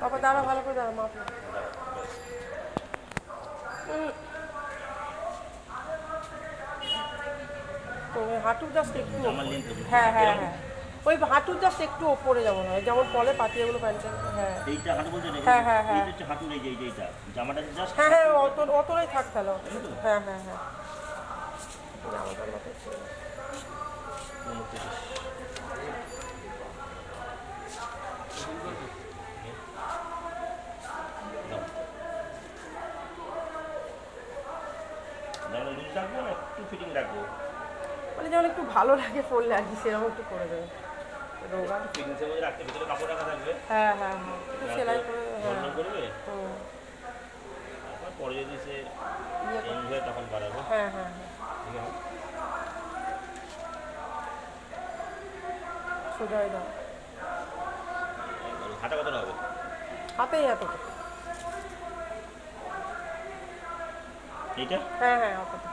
বাবা দাঁড়া ভালো করে দাঁড়া মাপ হাঁটুর জাস্ট একটু। হ্যাঁ হ্যাঁ হ্যাঁ। ওই হাঁটুর জাস্ট একটু ওপরে যেমন হয় যেমন পলে পাটিয়াগুলো প্যান্টের হ্যাঁ। এইটা হাঁটু বলতে হ্যাঁ, হ্যাঁ, হ্যাঁ। এইটা হচ্ছে এই যে এই যে এইটা। জামাটা জাস্ট হ্যাঁ হ্যাঁ অত অতটাই থাক তাহলে। হ্যাঁ হ্যাঁ হ্যাঁ। জামাটার মতো। ছিল। রাখব না একটু ফিটিং রাখব। মানে যেমন একটু ভালো লাগে পরলে আর কি সেরকম একটু করে দেবে। রোগা। ফিটিংসের মধ্যে রাখতে ভিতরে কাপড় রাখা থাকবে। হ্যাঁ হ্যাঁ হ্যাঁ। সেলাই করে হ্যাঁ। করবে? পরে যদি সে ইয়ে তখন বাড়াবো। হ্যাঁ হ্যাঁ হ্যাঁ। ঠিক আছে? সোজা হয়ে দাও হাঁটা কতটা হবে? হাতেই এইটা? হ্যাঁ হ্যাঁ অতটা